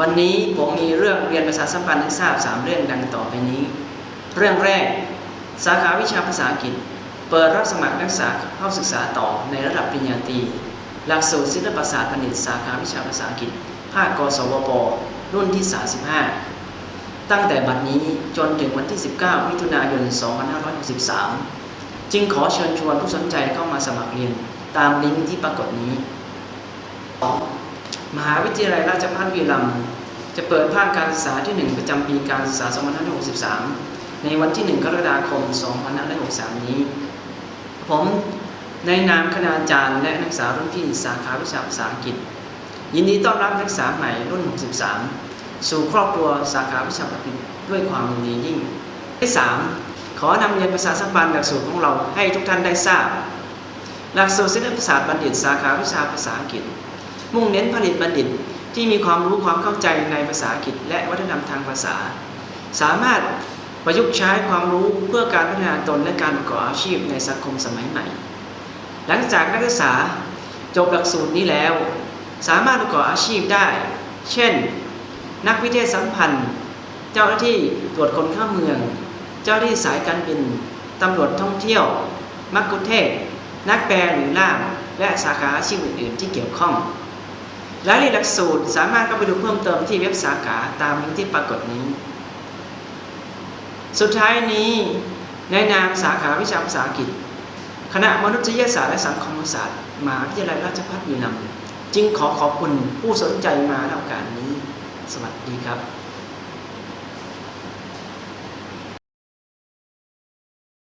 วันนี้ผมมีเรื่องเรียนประชาสัมพันธ์ให้ทราบ 3 เรื่องดังต่อไปนี้ เรื่องแรก สาขาวิชาภาษาอังกฤษ เปิดรับสมัครนักศึกษาเข้าศึกษาต่อในระดับปริญญาตรีหลักสูตรศิลปศาสตร์บัณฑิตสาขาวิชาภาษาอังกฤษ ภาคกศวปรุ่นที่ 35 ตั้งแต่บัดนี้จนถึงวันที่ 19 มิถุนายน 2563 จึงขอเชิญชวนผู้สนใจเข้ามาสมัครเรียนตามลิงก์ที่ปรากฏนี้ มหาวิทยาลัยราชภัฏบุรีรัมจะเปิดภาคการศึกษาที่ 1 ประจำปีการศึกษา 2563 ในวันที่ 1 กรกฎาคม 2563 นี้ ผมในนามคณาจารย์และนักศึกษารุ่นพี่สาขาวิชาภาษาอังกฤษ ยินดีต้อนรับนักศึกษาใหม่รุ่น 63 สู่ครอบครัวสาขาวิชาภาษาอังกฤษด้วยความยินดียิ่ง ที่ 3 ขอนำเรียนภาษาสัมพันธ์หลักสูตรของเราให้ทุกท่านได้ทราบ หลักสูตรศิลปศาสตร์บัณฑิตสาขาวิชาภาษาอังกฤษ มุ่งเน้นผลิตบัณฑิตที่มีความรู้ความเข้าใจในภาษาอังกฤษ และวัฒนธรรมทางภาษา สามารถประยุกต์ใช้ความรู้เพื่อการพัฒนาตนและการประกอบอาชีพในสังคมสมัยใหม่ หลังจากนักศึกษาจบหลักสูตรนี้แล้ว สามารถประกอบอาชีพได้ เช่น นักวิทยสัมพันธ์ เจ้าหน้าที่ตรวจคนเข้าเมือง เจ้าหน้าที่สายการบิน ตำรวจท่องเที่ยว มักคุเทศก์นักแปลหรือล่าม และสาขาอาชีพอื่น ๆ ที่เกี่ยวข้อง รายละเอียดหลักสูตรสามารถเข้าไปดูเพิ่มเติมที่เว็บสาขาตามลิงก์ที่ปรากฏนี้ สุดท้ายนี้ในนามสาขาวิชาภาษาอังกฤษ คณะมนุษยศาสตร์และสังคมศาสตร์มหาวิทยาลัยราชภัฏบุรีรัมย์จึงขอขอบคุณผู้สนใจมาในโอกาสนี้ สวัสดีครับ